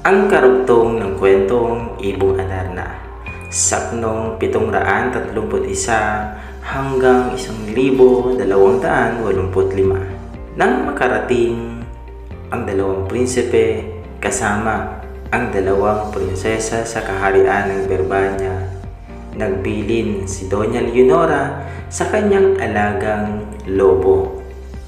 Ang karugtong ng kwentong Ibong Adarna Saknong 731 hanggang 1285 Nang makarating ang dalawang prinsipe kasama ang dalawang prinsesa sa kaharian ng Berbanya, nagbilin si Doña Leonora sa kanyang alagang lobo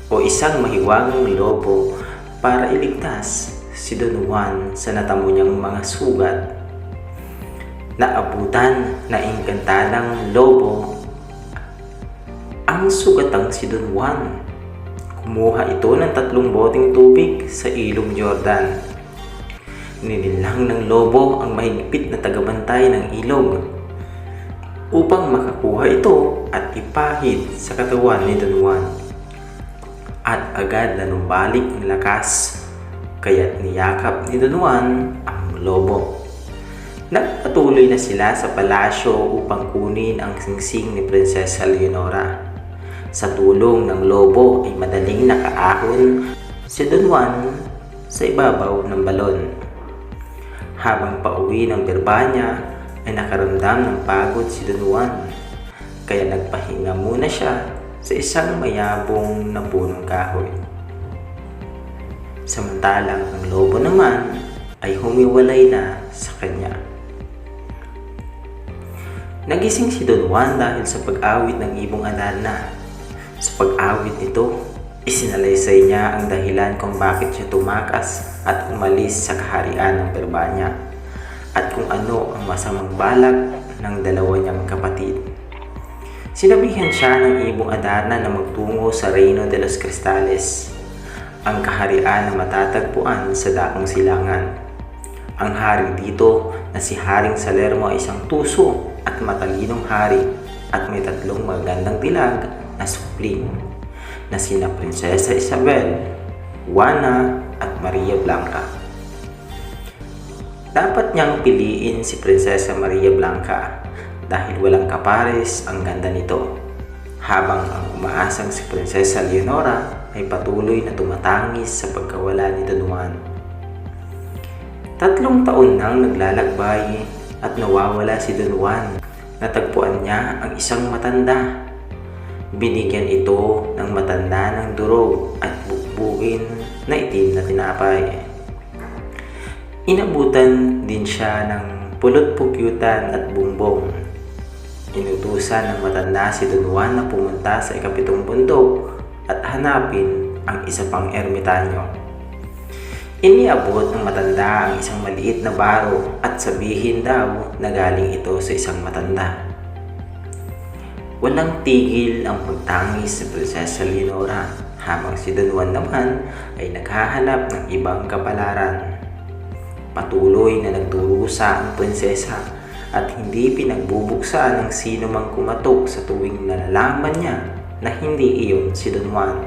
o isang mahiwagang lobo para iligtas si Don Juan sa natamo niyang mga sugat. Naabutan na engkantadang lobo ang sugatang si Don Juan. Kumuha ito ng tatlong boteng tubig sa ilong Jordan. Ninilang ng lobo ang mahigpit na tagabantay ng ilog upang makakuha ito at ipahid sa katawan ni Don Juan. At agad na numbalik ang lakas, kaya't niyakap ni Don Juan ang lobo. Nagpatuloy na sila sa palasyo upang kunin ang singsing ni Prinsesa Leonora. Sa tulong ng lobo ay madaling nakaahon si Don Juan sa ibabaw ng balon. Habang pauwi ng Birbanya ay nakaramdam ng pagod si Don Juan. Kaya nagpahinga muna siya sa isang mayabong na punong kahoy. Samantalang ang lobo naman ay humiwalay na sa kanya. Nagising si Don Juan dahil sa pag-awit ng ibong Adarna. Sa pag-awit nito, isinalaysay niya ang dahilan kung bakit siya tumakas at umalis sa kaharian ng Berbanya at kung ano ang masamang balak ng dalawa niyang kapatid. Sinabihan siya ng ibong Adarna na magtungo sa Reino de los Cristales, ang kaharian na matatagpuan sa dakong silangan. Ang hari dito na si Haring Salermo ay isang tuso at matalinong hari at may tatlong magandang dilag na supling na sina Prinsesa Isabel, Juana at Maria Blanca. Dapat niyang piliin si Prinsesa Maria Blanca dahil walang kapares ang ganda nito. Habang ang umaasang si Prinsesa Leonora ay patuloy na tumatangis sa pagkawala ni Don Juan. Tatlong taon nang naglalakbay at nawawala si Don Juan. Natagpuan niya ang isang matanda. Binigyan ito ng matanda ng durog at bukbukin na itim na tinapay. Inabutan din siya ng pulot-pukyutan at bumbong. Inutusan ng matanda si Don Juan na pumunta sa ikapitong bundok at hanapin ang isa pang ermitanyo. Iniabot ng matanda ang isang maliit na baro at sabihin daw na galing ito sa isang matanda. Walang tigil ang pagtangis ni Prinsesa Leonora habang si Don Juan naman ay naghahanap ng ibang kapalaran. Patuloy na nagdurusa ang prinsesa at hindi pinagbubuksan ng sino mang kumatok sa tuwing nalalaman niya na hindi iyon si Don Juan.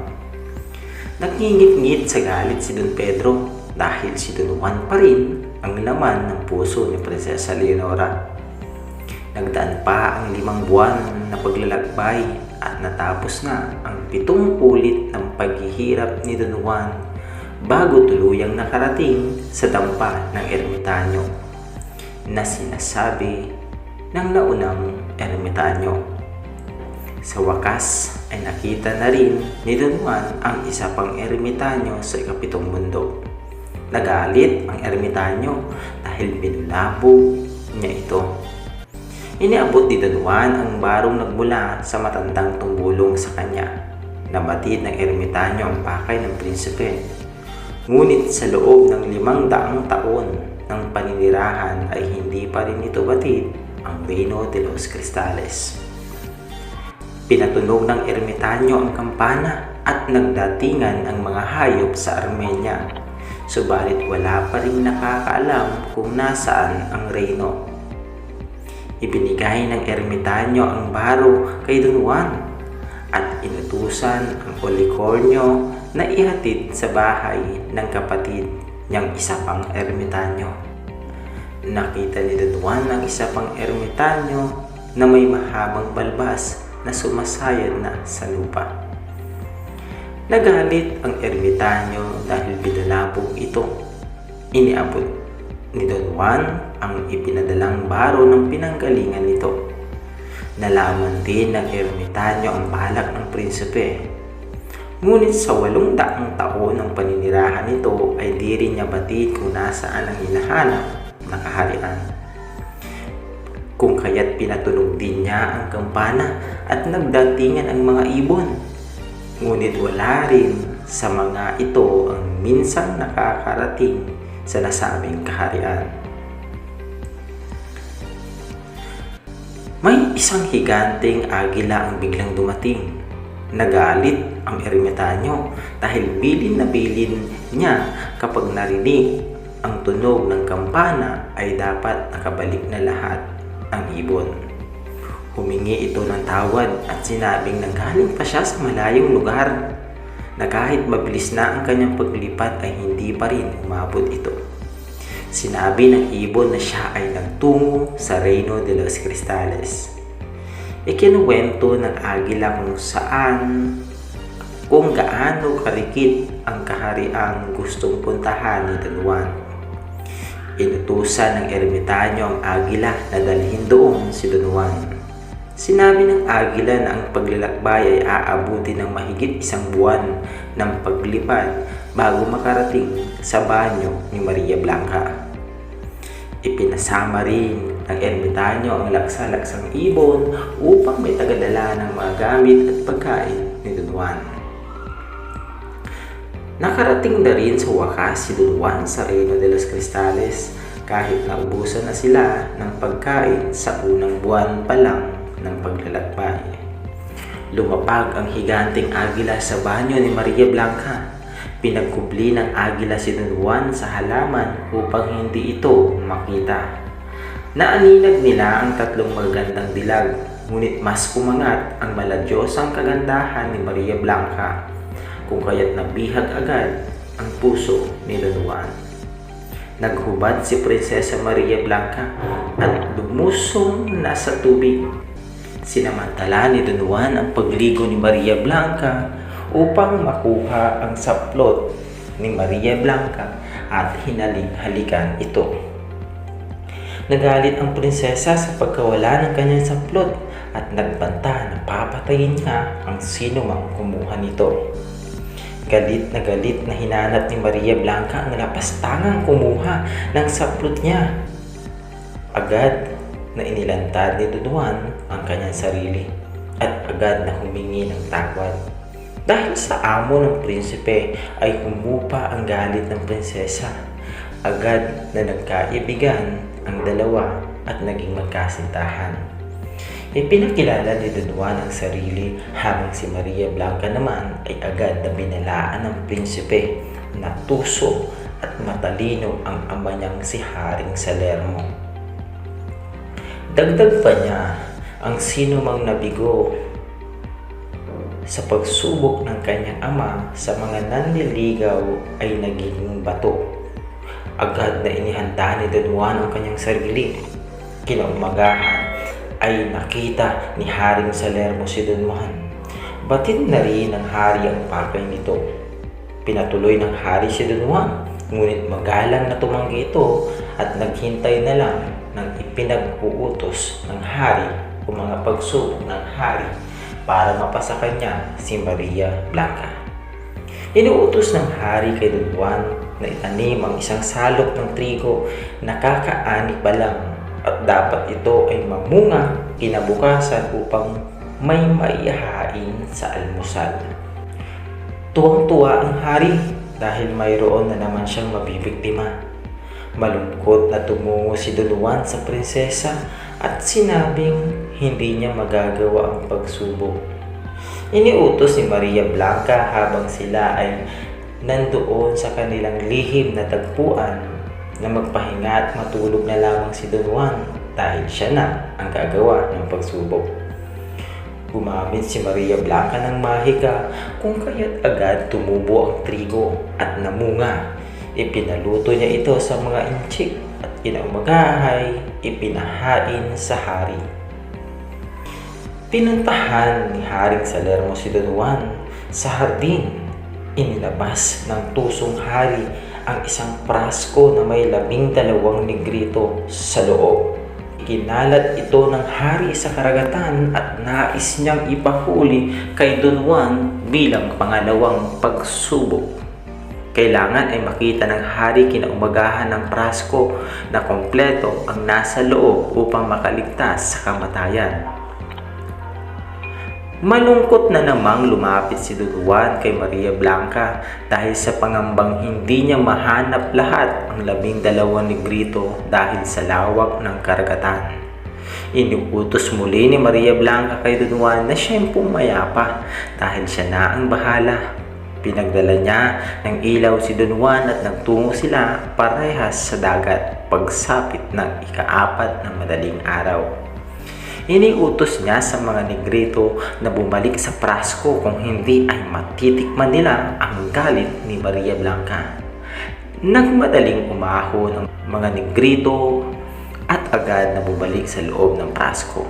Nagngingit-ngit sa galit si Don Pedro dahil si Don Juan pa rin ang laman ng puso ni Prinsesa Leonora. Nagdaan pa ang limang buwan na paglalakbay at natapos na ang pitong ulit ng paghihirap ni Don Juan bago tuluyang nakarating sa dampa ng ermitanyo na sinasabi ng naunang ermitanyo. Sa wakas ay nakita na rin ni Don Juan ang isa pang ermitanyo sa ikapitong bundok. Nagalit ang ermitanyo dahil binulabog niya ito. Iniabot ni Don Juan ang barong nagmula sa matandang tumulong sa kanya. Nabatid ng ermitanyo ang pakay ng prinsipe. Ngunit sa loob ng limang daang taon ng paninirahan ay hindi pa rin ito batid ang Reino de los Cristales. Pinatunog ng ermitanyo ang kampana at nagdatingan ang mga hayop sa Armenia. Subalit wala pa rin nakakaalam kung nasaan ang reyno. Ibinigay ng ermitanyo ang baro kay Don Juan at inutusan ang Policornio na ihatid sa bahay ng kapatid niyang isa pang ermitanyo. Nakita ni Don Juan ang isa pang ermitanyo na may mahabang balbas na sumasayad na sa lupa. Nagalit ang ermitanyo dahil binalabog ito. Iniabot ni Don Juan ang ipinadalang baro ng pinanggalingan nito. Nalaman din ng ermitanyo ang balak ng prinsipe. Ngunit sa walong daang taon ng paninirahan nito ay di rin niya batid kung nasaan ang hinahanap na kaharian. Kung kaya't pinatunog din niya ang kampana at nagdatingan ang mga ibon. Ngunit wala rin sa mga ito ang minsang nakakarating sa nasabing kaharian. May isang higanteng agila ang biglang dumating. Nagalit ang ermitanyo dahil bilin na bilin niya kapag narinig ang tunog ng kampana ay dapat nakabalik na lahat ang ibon. Humingi ito ng tawad at sinabing nanggaling pa siya sa malayong lugar na kahit mabilis na ang kanyang paglipat ay hindi pa rin umabot ito. Sinabi ng ibon na siya ay nagtungo sa Reino de los Cristales. Ikinuwento ng agila kung saan kung gaano karikit ang kahariang gustong puntahan ni Don Juan. Inutusan ng ermitanyo ang agila na dalhin doon si Don Juan. Sinabi ng agila na ang paglalakbay ay aabuti ng mahigit isang buwan ng paglipad bago makarating sa banyo ni Maria Blanca. Ipinasama rin ng ermitanyo ang laksa-laksang ibon upang may tagadala ng mga gamit at pagkain ni Don Juan. Nakarating na rin sa wakas si Don Juan sa Reino de los Cristales kahit naubusan na sila ng pagkain sa unang buwan pa lang ng paglalakbay. Lumapag ang higanteng agila sa banyo ni Maria Blanca. Pinagkubli ng agila si Don Juan sa halaman upang hindi ito makita. Naaninag nila ang tatlong magandang dilag, ngunit mas kumangat ang maladyosang kagandahan ni Maria Blanca, kung kaya't nabihag agad ang puso ni Don. Naghubad si Prinsesa Maria Blanca at lumusong na sa tubig. Sinamantala ni Don Juan ang pagligo ni Maria Blanca upang makuha ang saplot ni Maria Blanca at hinalik-halikan ito. Nagalit ang prinsesa sa pagkawala ng kanyang saplot at nagbanta na papatayin niya ang sino mang kumuha nito. Galit na galit na hinanap ni Maria Blanca ang lapastangang kumuha ng saplot niya. Agad na inilantad ni Don Juan ang kanyang sarili at agad na humingi ng tawad. Dahil sa amo ng prinsipe ay humupa ang galit ng prinsesa. Agad na nagkaibigan ang dalawa at naging magkasintahan. Ipinakilala ni Don Juan ang sarili habang si Maria Blanca naman ay agad na binalaan ng prinsipe na tuso at matalino ang ama niyang si Haring Salermo. Dagdag pa niya ang sino mang nabigo sa pagsubok ng kanyang ama sa mga nanliligaw ay naging bato. Agad na inihanda ni Don Juan ang kanyang sarili. Kinaumagahan ay nakita ni Haring Salermo si Don Juan. Batid na rin ng hari ang pakay nito. Pinatuloy ng hari si Don Juan, ngunit magalang na tumanggi ito at naghintay na lang ng ipinag-uutos ng hari o mga pagsubok ng hari para mapasa kanya si Maria Blanca. Inuutos ng hari kay Don Juan na itanim ang isang salok ng trigo na kakaani pa lang at dapat ito ay mamunga kinabukasan upang may maihain sa almusal. Tuwang-tuwa ang hari dahil mayroon na naman siyang mabibiktima. Malungkot na tumungo si Don Juan sa prinsesa at sinabing hindi niya magagawa ang pagsubok. Iniutos ni Maria Blanca habang sila ay nandoon sa kanilang lihim na tagpuan na magpahinga at matulog na lamang si Don Juan dahil siya na ang gagawa ng pagsubok. Gumamit si Maria Blanca ng mahika kung kaya't agad tumubo ang trigo at namunga. Ipinaluto niya ito sa mga inchik at kinaumagahay ipinahain sa hari. Pinuntahan ni Haring Salermo si Don Juan sa hardin. Inilabas ng tusong hari ang isang prasko na may labing dalawang negrito sa loob. Kinalat ito ng hari sa karagatan at nais niyang ipahuli kay Don Juan bilang pangalawang pagsubok. Kailangan ay makita ng hari kinaumagahan ng prasko na kompleto ang nasa loob upang makaligtas sa kamatayan. Malungkot na namang lumapit si Don Juan kay Maria Blanca dahil sa pangambang hindi niya mahanap lahat ang labing dalawang negrito dahil sa lawak ng karagatan. Inuutos muli ni Maria Blanca kay Don Juan na siyang pumayapa dahil siya na ang bahala. Pinagdala niya ng ilaw si Don Juan at nagtungo sila parehas sa dagat pagsapit ng ikaapat na madaling araw. Iniutos niya sa mga negrito na bumalik sa prasko kung hindi ay matitikman nila ang galit ni Maria Blanca. Nagmadaling umaho ng mga negrito at agad na bumalik sa loob ng prasko.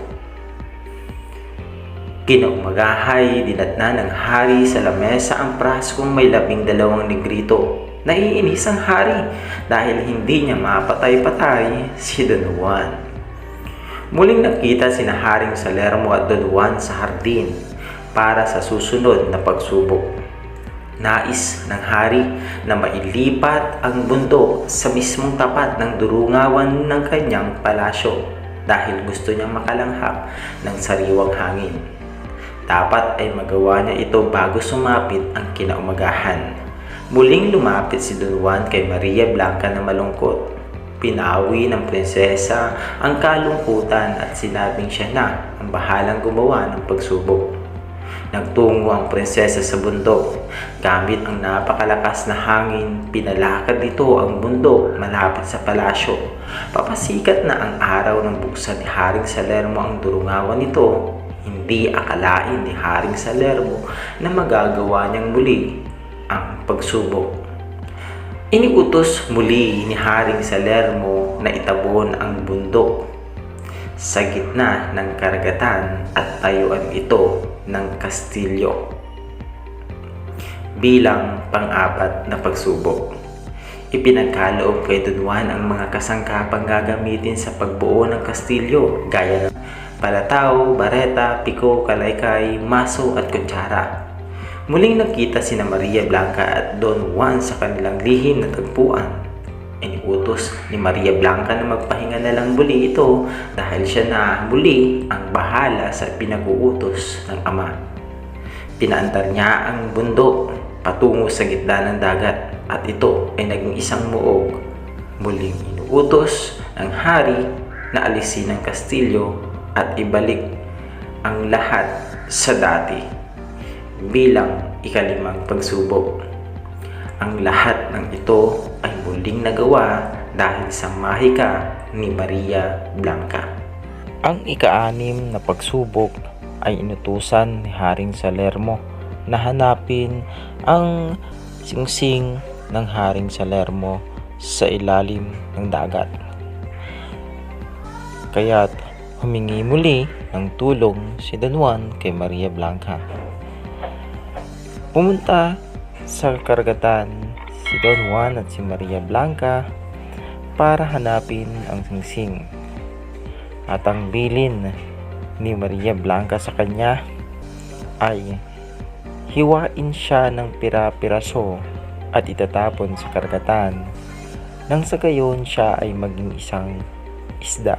Kinaumagahay, dinatna ng hari sa lamesa ang praskong may labing dalawang negrito. Naiinis ang hari dahil hindi niya mapatay-patay si Don Juan. Muling nakita sina Haring Salermo at Don Juan sa hardin para sa susunod na pagsubok. Nais ng hari na mailipat ang bundok sa mismong tapat ng durungawan ng kanyang palasyo dahil gusto niyang makalanghap ng sariwang hangin. Dapat ay magawa niya ito bago sumapit ang kinaumagahan. Muling lumapit si Don Juan kay Maria Blanca na malungkot Pinawi ng prinsesa ang kalungkutan at sinabing siya na ang bahalang gumawa ng pagsubok. Nagtungo ang prinsesa sa bundok. Gamit ang napakalakas na hangin, pinalakad nito ang bundok malapit sa palasyo. Papasikat na ang araw ng buksan ni Haring Salermo ang durungawan nito. Hindi akalain ni Haring Salermo na magagawa niyang muli ang pagsubok. Iniutos muli ni Haring Salermo na itabon ang bundok sa gitna ng karagatan at tayuan ito ng kastilyo bilang pang-apat na pagsubok. Ipinagkaloob kay Don Juan ang mga kasangkapang gagamitin sa pagbuo ng kastilyo gaya ng palataw, bareta, piko, kalaykay, maso at kutsara. Muling nakita sina Maria Blanca at Don Juan sa kanilang lihim na tagpuan. Iniutos ni Maria Blanca na magpahinga na lang muli ito dahil siya na muli ang bahala sa pinag-uutos ng ama. Pinaandar niya ang bundok patungo sa gitna ng dagat at ito ay naging isang muog. Muling inuutos ng hari na alisin ang kastilyo at ibalik ang lahat sa dati bilang ikalimang pagsubok. Ang lahat ng ito ay muling nagawa dahil sa mahika ni Maria Blanca. Ang ikaanim na pagsubok ay inutusan ni Haring Salermo na hanapin ang singsing ng Haring Salermo sa ilalim ng dagat. Kaya't humingi muli ng tulong si Don Juan kay Maria Blanca. Pumunta sa karagatan si Don Juan at si Maria Blanca para hanapin ang singsing. At ang bilin ni Maria Blanca sa kanya ay hiwain siya ng pira-piraso at itatapon sa karagatan nang sa gayon siya ay maging isang isda.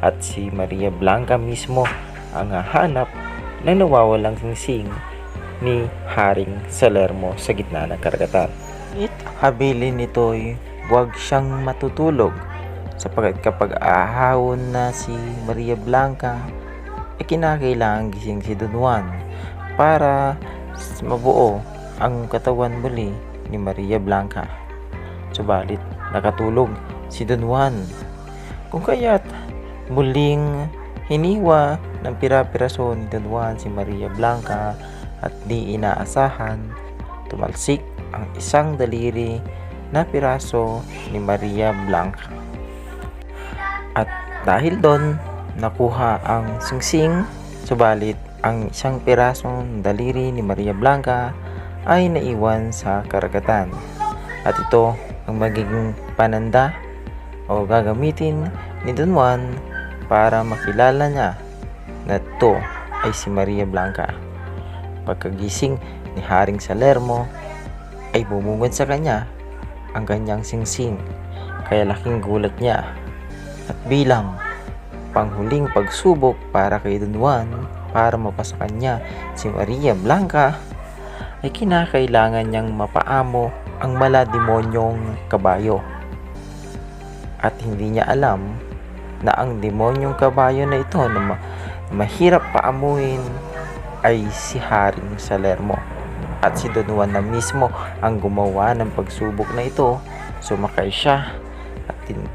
At si Maria Blanca mismo ang hahanap ng nawawalang singsing ni Haring Salermo sa gitna ng karagatan. It habilin nito'y huwag siyang matutulog sapagkat kapag ahawon na si Maria Blanca, ay kinakailangan gising si Don Juan para mabuo ang katawan muli ni Maria Blanca. Subalit, nakatulog si Don Juan. Kung kaya't muling hiniwa ng pira-piraso ni Don Juan si Maria Blanca at di inaasahan, tumalsik ang isang daliri na piraso ni Maria Blanca. At dahil doon, nakuha ang singsing, subalit ang isang pirasong daliri ni Maria Blanca ay naiwan sa karagatan. At ito ang magiging pananda o gagamitin ni Don Juan para makilala niya na ito ay si Maria Blanca. Pagkagising ni Haring Salermo ay bumungad sa kanya ang kanyang singsing kaya laking gulat niya. At bilang panghuling pagsubok para kay Don Juan para mapasa kanya si Maria Blanca ay kinakailangan niyang mapaamo ang malademonyong kabayo. At hindi niya alam na ang demonyong kabayo na ito na ma- mahirap paamuhin ay si Haring Salermo at si Don Juan na mismo ang gumawa ng pagsubok na ito. Sumakay siya at, tin-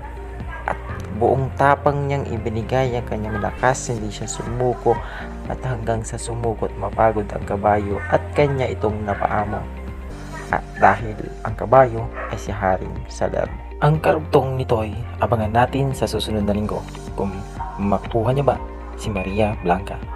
at buong tapang niyang ibinigay ang kanyang lakas. Hindi siya sumuko at hanggang sa sumukot mapagod ang kabayo at kanya itong napaamo. At dahil ang kabayo ay si Haring Salermo. Ang karugtong nito ay abangan natin sa susunod na linggo kung makuha niya ba si Maria Blanca